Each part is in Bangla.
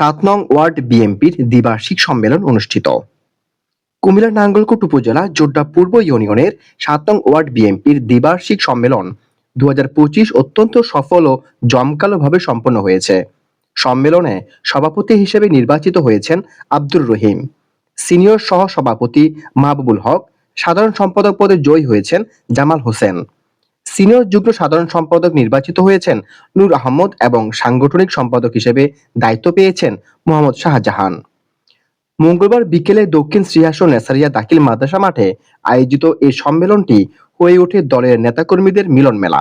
সাত নং ওয়ার্ড বিএনপির দ্বিবার্ষিক সম্মেলন অনুষ্ঠিত। কুমিল্লার নাঙ্গলকোট উপজেলা জোড্ডা পূর্ব ইউনিয়নের সাত নং ওয়ার্ড বিএনপির দ্বিবার্ষিক সম্মেলন দু হাজার পঁচিশ অত্যন্ত সফল ও জমকালোভাবে সম্পন্ন হয়েছে। সম্মেলনে সভাপতি হিসেবে নির্বাচিত হয়েছেন আব্দুর রহিম। সিনিয়র সহ সভাপতি মাহবুবুল হক। সাধারণ সম্পাদক পদে জয়ী হয়েছেন জামাল হোসেন। সিনিয়র যুগ্ম সাধারণ সম্পাদক নির্বাচিত হয়েছেন নূর আহমদ এবং সাংগঠনিক সম্পাদক হিসেবে দায়িত্ব পেয়েছেন মোহাম্মদ শাহজাহান। মঙ্গলবার বিকেলে দক্ষিণ শ্রীহাসন নেসারিয়া দাখিল মাদ্রাসা মাঠে আয়োজিত এই সম্মেলনটি হয়ে ওঠে দলের নেতাকর্মীদের মিলন মেলা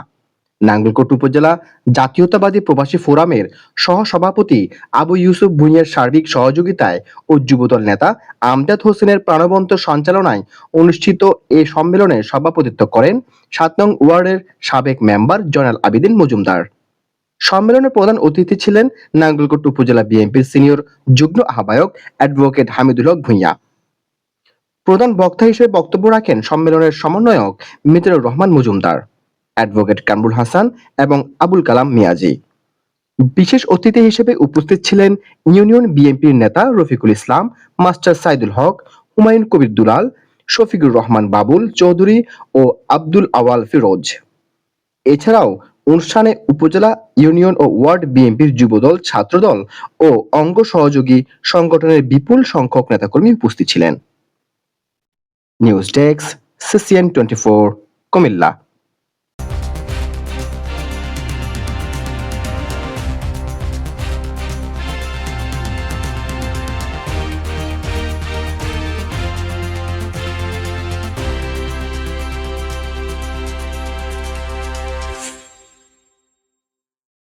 নাঙ্গলকোট উপজেলা জাতীয়তাবাদী প্রবাসী ফোরামের সহসভাপতি আবু ইউসুফ ভুঁইয়ার সার্বিক সহযোগিতায় ও যুবদল নেতা আমজাদ হোসেনের প্রাণবন্ত সঞ্চালনায় অনুষ্ঠিত এ সম্মেলনে সভাপতিত্ব করেন সাত নং ওয়ার্ডের সাবেক মেম্বার জয়নাল আবিদিন মজুমদার। সম্মেলনে প্রধান অতিথি ছিলেন নাঙ্গলকোট উপজেলা বিএনপির সিনিয়র যুগ্ম আহ্বায়ক অ্যাডভোকেট হামিদুল হক ভুঁইয়া। প্রধান বক্তা হিসেবে বক্তব্য রাখেন সম্মেলনের সমন্বয়ক মিতিরুর রহমান মজুমদার। অ্যাডভোকেট কামরুল হাসান এবং আবুল কালাম মিয়াজি। বিশেষ অতিথি হিসেবে উপস্থিত ছিলেন ইউনিয়ন বিএনপির নেতা রফিকুল ইসলাম, মাস্টার সাইদুল হক, হুমায়ুন কবির দুলাল, শফিকুর রহমান বাবুল চৌধুরী ও আব্দুল আওয়াল ফিরোজ। এছাড়াও অনুষ্ঠানে উপজেলা ইউনিয়ন ও ওয়ার্ড বিএনপির যুবদল, ছাত্রদল ও অঙ্গ সহযোগী সংগঠনের বিপুল সংখ্যক নেতাকর্মী উপস্থিত ছিলেন। News desk, CCN twenty four, Comilla.